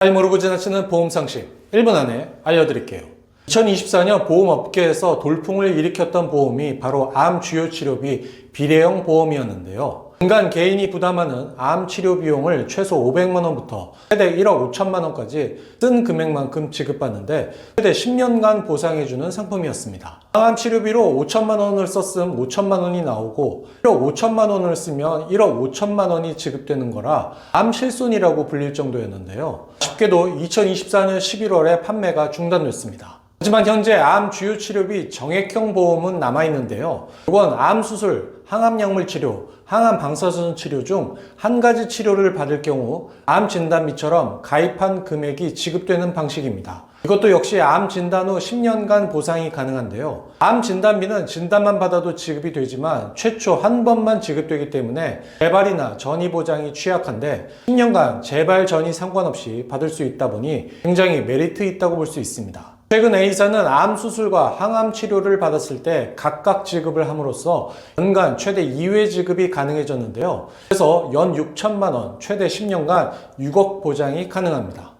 잘 모르고 지나치는 보험 상식 1분 안에 알려드릴게요. 2024년 보험업계에서 돌풍을 일으켰던 보험이 바로 암 주요 치료비 비례형 보험이었는데요. 인간 개인이 부담하는 암 치료 비용을 최소 500만 원부터 최대 1억 5천만 원까지 쓴 금액만큼 지급받는데 최대 10년간 보상해주는 상품이었습니다. 암 치료비로 5천만 원을 썼음 5천만 원이 나오고 1억 5천만 원을 쓰면 1억 5천만 원이 지급되는 거라 암 실손이라고 불릴 정도였는데요. 아쉽게도 2024년 11월에 판매가 중단됐습니다. 하지만 현재 암 주요 치료비 정액형 보험은 남아있는데요. 이건 암 수술, 항암 약물 치료, 항암 방사선 치료 중 한 가지 치료를 받을 경우 암 진단비처럼 가입한 금액이 지급되는 방식입니다. 이것도 역시 암 진단 후 10년간 보상이 가능한데요. 암 진단비는 진단만 받아도 지급이 되지만 최초 한 번만 지급되기 때문에 재발이나 전이 보장이 취약한데 10년간 재발 전이 상관없이 받을 수 있다 보니 굉장히 메리트 있다고 볼 수 있습니다. 최근 A사는 암 수술과 항암 치료를 받았을 때 각각 지급을 함으로써 연간 최대 2회 지급이 가능해졌는데요. 그래서 연 6천만 원, 최대 10년간 6억 보장이 가능합니다.